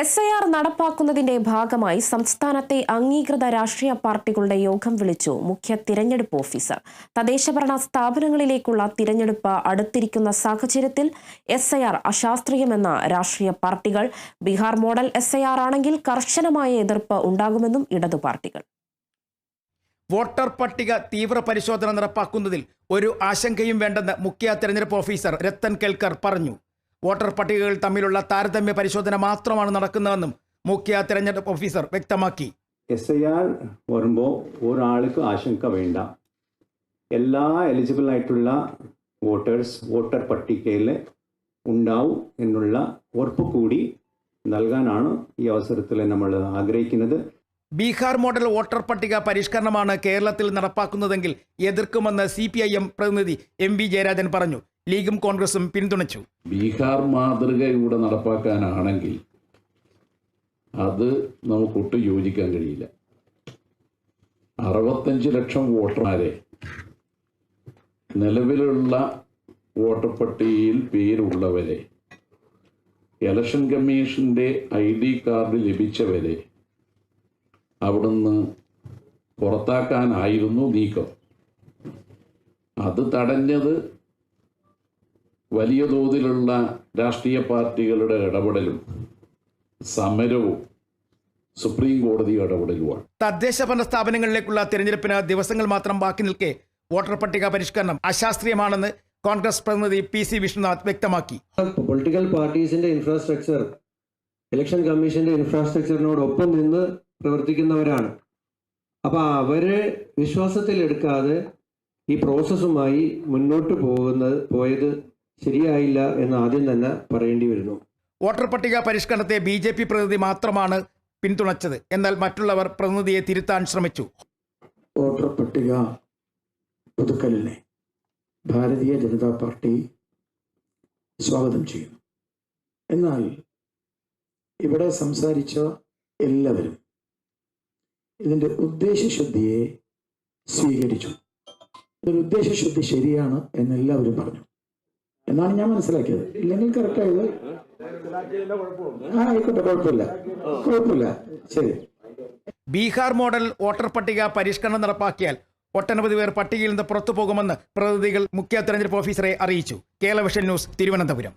S I R നടപ്പാക്കുന്നതിന്റെ ഭാഗമായി സംസ്ഥാനത്തെ അംഗീകൃത രാഷ്ട്രീയ പാർട്ടികളുടെ യോഗം വിളിച്ചു മുഖ്യ തിരഞ്ഞെടുപ്പ് ഓഫീസർ. തദ്ദേശഭരണ സ്ഥാപനങ്ങളിലേക്കുള്ള തിരഞ്ഞെടുപ്പ് അടുത്തിരിക്കുന്ന സാഹചര്യത്തിൽ എസ് ഐ ആർ അശാസ്ത്രീയമെന്ന രാഷ്ട്രീയ പാർട്ടികൾ Bihar model S I R ആണെങ്കിൽ കർശനമായ എതിർപ്പ് ഉണ്ടാകുമെന്നും ഇടതു പാർട്ടികൾ. വോട്ടർ പട്ടിക തീവ്ര പരിശോധന നടപ്പാക്കുന്നതിൽ ഒരു ആശങ്കയും വേണ്ടെന്ന് മുഖ്യ തെരഞ്ഞെടുപ്പ് ഓഫീസർ രത്തൻ കേൽക്കർ പറഞ്ഞു. വോട്ടർ പട്ടികകൾ തമ്മിലുള്ള താരതമ്യ പരിശോധന മാത്രമാണ് നടക്കുന്നതെന്നും മുഖ്യ തെരഞ്ഞെടുപ്പ് ഓഫീസർ വ്യക്തമാക്കി. എസ് ഐ ആർ വരുമ്പോൾ ഒരാൾക്ക് ആശങ്ക വേണ്ട. എല്ലാ എലിജിബിൾ ആയിട്ടുള്ള വോട്ടേഴ്സ് വോട്ടർ പട്ടികയിൽ ഉണ്ടാവും എന്നുള്ള ഉറപ്പ് കൂടി നൽകാനാണ് ഈ അവസരത്തിൽ നമ്മൾ ആഗ്രഹിക്കുന്നത്. ബീഹാർ മോഡൽ വോട്ടർ പട്ടിക പരിഷ്കരണമാണ് കേരളത്തിൽ നടപ്പാക്കുന്നതെങ്കിൽ എതിർക്കുമെന്ന് സി പി ഐ എം പ്രതിനിധി എം വി ജയരാജൻ പറഞ്ഞു. ലീഗും കോൺഗ്രസും പിന്തുണച്ചു. ബീഹാർ മാതൃക ഇവിടെ നടപ്പാക്കാനാണെങ്കിൽ അത് നമുക്കൊട്ടും യോജിക്കാൻ കഴിയില്ല. അറുപത്തഞ്ച് ലക്ഷം വോട്ടർമാരെ നിലവിലുള്ള വോട്ടർ പട്ടികയിൽ പേരുള്ളവരെ ഇലക്ഷൻ കമ്മീഷന്റെ ഐ ഡി കാർഡ് ലഭിച്ചവരെ അവിടുന്ന് പുറത്താക്കാനായിരുന്നു നീക്കം. അത് തടഞ്ഞത് വലിയ തോതിലുള്ള രാഷ്ട്രീയ പാർട്ടികളുടെ ഇടപെടലും സമരവും സുപ്രീം കോടതി ഇടപെടലുമാണ്. തദ്ദേശ ഭരണ സ്ഥാപനങ്ങളിലേക്കുള്ള തിരഞ്ഞെടുപ്പിന് ദിവസങ്ങൾ മാത്രം ബാക്കി നിൽക്കെ വോട്ടർ പട്ടിക പരിഷ്കരണം അശാസ്ത്രീയമാണെന്ന് കോൺഗ്രസ് പ്രതിനിധി പി സി വിഷ്ണുനാഥ് വ്യക്തമാക്കി. പൊളിറ്റിക്കൽ പാർട്ടീസിന്റെ ഇൻഫ്രാസ്ട്രക്ചർ ഇലക്ഷൻ കമ്മീഷന്റെ ഇൻഫ്രാസ്ട്രക്ചറിനോടൊപ്പം നിന്ന് പ്രവർത്തിക്കുന്നവരാണ്. അപ്പൊ അവരെ വിശ്വാസത്തിലെടുക്കാതെ ഈ പ്രോസസ്സുമായി മുന്നോട്ട് പോകുന്നത് പോയത് ശരിയായില്ല എന്ന് ആദ്യം തന്നെ പറയേണ്ടി വരുന്നു. വോട്ടർ പട്ടിക പരിഷ്കരണത്തെ ബി ജെ പി പ്രതിനിധി മാത്രമാണ് പിന്തുണച്ചത്. എന്നാൽ മറ്റുള്ളവർ പ്രതിനിധിയെ തിരുത്താൻ ശ്രമിച്ചു. വോട്ടർ പട്ടിക പുതുക്കലിനെ ഭാരതീയ ജനതാ പാർട്ടി സ്വാഗതം ചെയ്യുന്നു. എന്നാൽ ഇവിടെ സംസാരിച്ച എല്ലാവരും ഇതിന്റെ ഉദ്ദേശശുദ്ധിയെ സ്വീകരിച്ചു. ഇതൊരു ഉദ്ദേശശുദ്ധി ശരിയാണ് എന്നെല്ലാവരും പറഞ്ഞു. എന്നാണ് ഞാൻ മനസ്സിലാക്കിയത്. ഇല്ലെങ്കിൽ കറക്റ്റായത് ആ ആയിക്കോട്ടെ കുഴപ്പമില്ല. കുഴപ്പമില്ല. ശരി. ബീഹാർ മോഡൽ വോട്ടർ പട്ടിക പരിഷ്കരണം നടപ്പാക്കിയാൽ ഒട്ടനവധി പേർ പട്ടികയിൽ നിന്ന് പുറത്തു പോകുമെന്ന് പ്രതിനിധികൾ മുഖ്യ തെരഞ്ഞെടുപ്പ് ഓഫീസറെ അറിയിച്ചു. Kerala vision news Thiruvananthapuram.